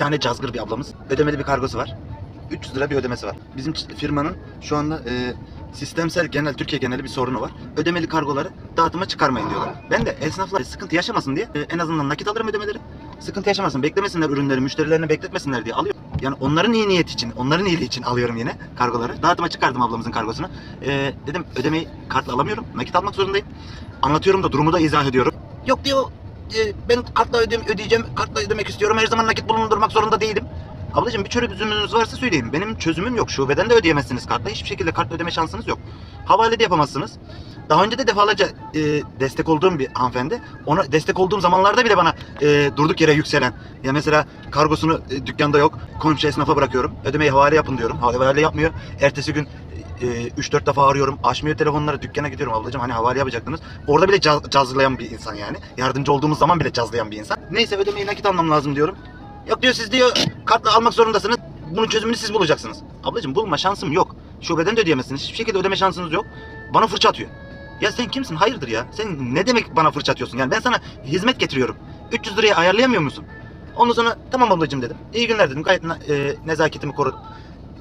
tane cazgır bir ablamız. Ödemeli bir kargosu var. 300 lira bir ödemesi var. Bizim firmanın şu anda e, sistemsel genel Türkiye geneli bir sorunu var. Ödemeli kargoları dağıtıma çıkarmayın diyorlar. Ben de esnaflar sıkıntı yaşamasın diye e, en azından nakit alırım ödemeleri. Sıkıntı yaşamasın, beklemesinler ürünleri, müşterilerini bekletmesinler diye alıyorum. Yani onların iyi niyeti için, onların iyiliği için alıyorum yine kargoları. Dağıtıma çıkardım ablamızın kargosunu. E, dedim ödemeyi kartla alamıyorum, nakit almak zorundayım. Anlatıyorum da durumu da izah ediyorum. Yok diyor, ben kartla ödeyem, ödeyeceğim, kartla ödemek istiyorum. Her zaman nakit bulundurmak zorunda değilim. Ablacığım bir çözümünüz varsa söyleyin. Benim çözümüm yok. Şubeden de ödeyemezsiniz kartla. Hiçbir şekilde kartla ödeme şansınız yok. Havale de yapamazsınız. Daha önce de defalarca e, destek olduğum bir hanımefendi. Ona destek olduğum zamanlarda bile bana e, durduk yere yükselen. Ya mesela kargosunu e, dükkanda yok. Komşu esnafa bırakıyorum. Ödemeyi havale yapın diyorum. Havale yapmıyor. Ertesi gün e, 3-4 defa arıyorum. Açmıyor telefonları. Dükkana gidiyorum ablacığım. Hani havale yapacaktınız. Orada bile caz, cazlayan bir insan yani. Yardımcı olduğumuz zaman bile cazlayan bir insan. Neyse ödemeyi nakit almam lazım diyorum. Yok diyor siz diyor kartla almak zorundasınız. Bunun çözümünü siz bulacaksınız. Ablacığım bulma şansım yok. Şubeden de ödeyemezsiniz. Hiçbir şekilde ödeme şansınız yok. Bana fırça atıyor. Ya sen kimsin? Hayırdır ya? Sen ne demek bana fırça atıyorsun? Yani ben sana hizmet getiriyorum. 300 liraya ayarlayamıyor musun? Ondan sonra tamam ablacığım dedim. İyi günler dedim. Gayet e, nezaketimi korudum.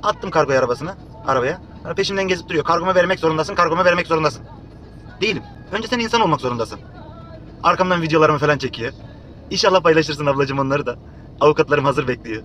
Attım kargo arabasına, arabaya. Sonra peşimden gezip duruyor. Kargomu vermek zorundasın, kargomu vermek zorundasın. Değilim. Önce sen insan olmak zorundasın. Arkamdan videolarımı falan çekiyor. İnşallah paylaşırsın ablacığım onları da. Avukatlarım hazır bekliyor.